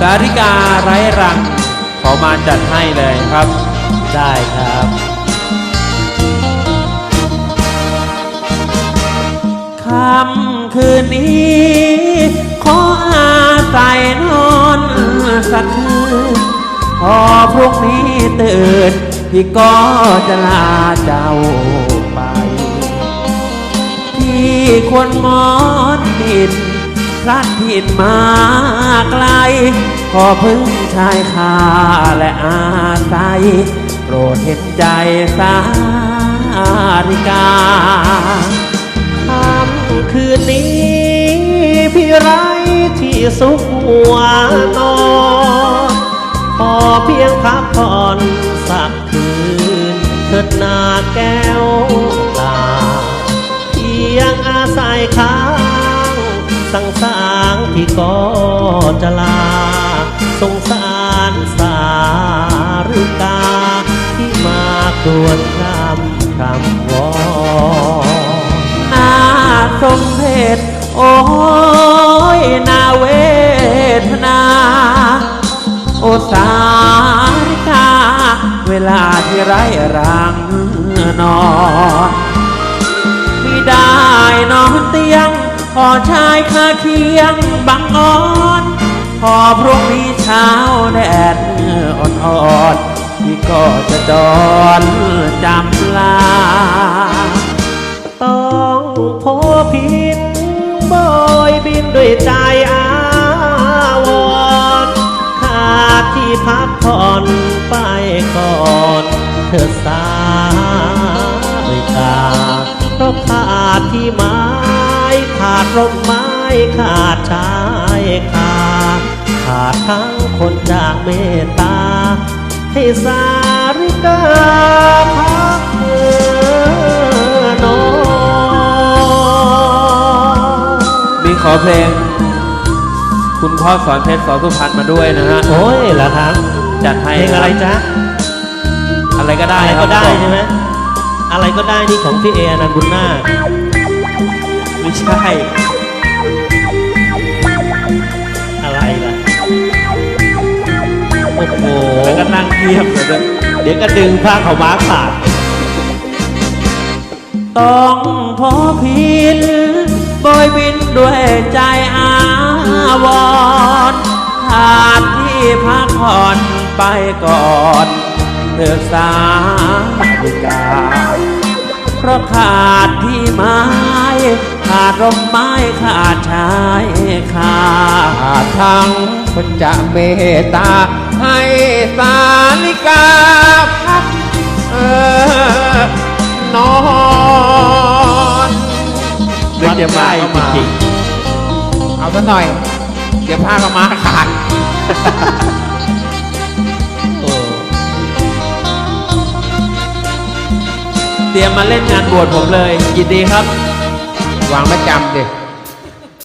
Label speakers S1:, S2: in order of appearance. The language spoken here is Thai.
S1: สาริกาไร้รัง ขอมาจัดให้เลยครับ
S2: ได้ครับ
S1: ค่ำคืนนี้ ขออาศัยนอนสักคืน พอพรุ่งนี้ตื่น พี่ก็จะลาเจ้าไป ที่ควรมอนดิน พระถิ่นมาไกล ขอพึ่งชายคาและอาศัยโปรดเห็นใจสาริกา
S2: ค่ำคืนนี้พี่ไรที่สุขหัวนอนพอเพียงพักผ่อนสักคืนเถิดนาแก้วตาเพียงอาศัยค้า สังสางที่ก็จะลา สงสารสาริกา ที่มาครวญคำคำวอน
S1: นาสมเพชโอ้ยนาเวทนา โอสาริกา เวลาที่ไร้รังนอนไม่ได้นอนเตียง อชายคาเคียงบังอ่อนพอพรุ่งนี้เช้าแดดอ่อนๆพี่ก็จะจอนจำลา
S2: ต้องโพพินบอยบินด้วยใจอาวรณ์ขาดที่พักผ่อนไปก่อนเธอสาริกาเพราะขาดที่ม้ ขาดร่มไม้ขาดชายคาขาดทั้งคนจากเมตตา ให้สาริกาพักเออนอน
S1: มีขอเพลง คุณพ่อสอนเพชรสอนสุพรรณมาด้วยนะฮะ
S2: โอ้ยเหรอครับ
S1: จัดให้
S2: เพลงอะไรจ๊ะ
S1: อะไรก็ได้
S2: อะไร
S1: ครั
S2: ก็
S1: บ
S2: ได้
S1: ผม
S2: ใช่ไหมอะไรก็ได้นี่ของพี่เออนันต์บุญนาค
S1: ไม่ใช่
S2: อะไรล่ะ โอ้โห
S1: แล้วก็นั่งเทียบเลยด้วย
S2: เดี๋ยวก็ดึงผ้าเขาวม้าขาด
S1: ต้องพอพินบอยบินด้วยใจอาวรณ์ขาดที่พักผ่อนไปก่อนเธอสาริกาเพราะขาดที่ ร่มไม้ขาดชายขาดทั้ง
S3: คนจะเมตตา ให้สาลิกาพักเออนอน
S1: เรื่องจะมาก็มา
S2: จริง
S3: เอาซะหน่อย เดี๋ยวผ้าก็มาขาด
S2: ๆโอ้
S1: เตรียมมาเล่นงานบวชผมเลยยินดีครับ
S3: วางประจำดิ